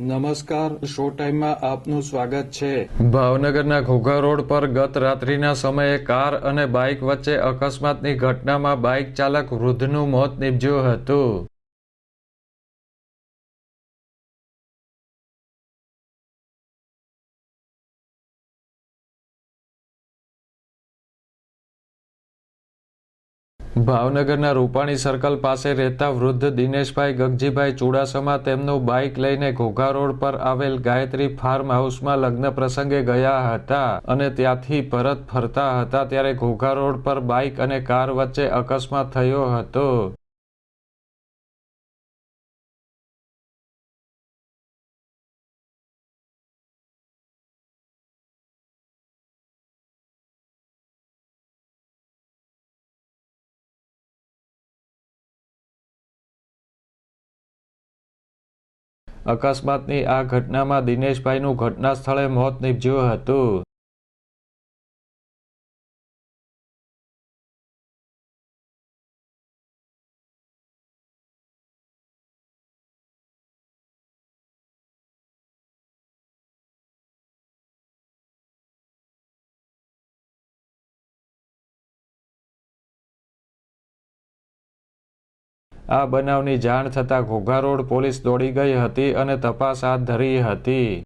નમસ્કાર, શો ટાઈમમાં આપનું સ્વાગત છે. ભાવનગરના ઘોઘા રોડ પર ગત રાત્રિના સમયે કાર અને બાઇક વચ્ચે અકસ્માતની ઘટનામાં બાઇક ચાલક વૃદ્ધનું મોત નીપજ્યું હતું. ભાવનગરના રૂપાણી સર્કલ પાસે રહેતા વૃદ્ધ દિનેશભાઈ ગગજીભાઈ ચુડાસમા તેમનું બાઇક લઈને ઘોઘા રોડ પર આવેલ ગાયત્રી ફાર્મ હાઉસમાં લગ્ન પ્રસંગે ગયા હતા અને ત્યાંથી પરત ફરતા હતા ત્યારે ઘોઘા રોડ પર બાઇક અને કાર વચ્ચે અકસ્માત થયો હતો. અકસ્માતની આ ઘટનામાં દિનેશભાઈનું ઘટના સ્થળે મોત નીપજ્યું હતું. આ બનાવની જાણ થતાં ઘોઘા રોડ પોલીસ દોડી ગઈ હતી અને તપાસ હાથ ધરી હતી.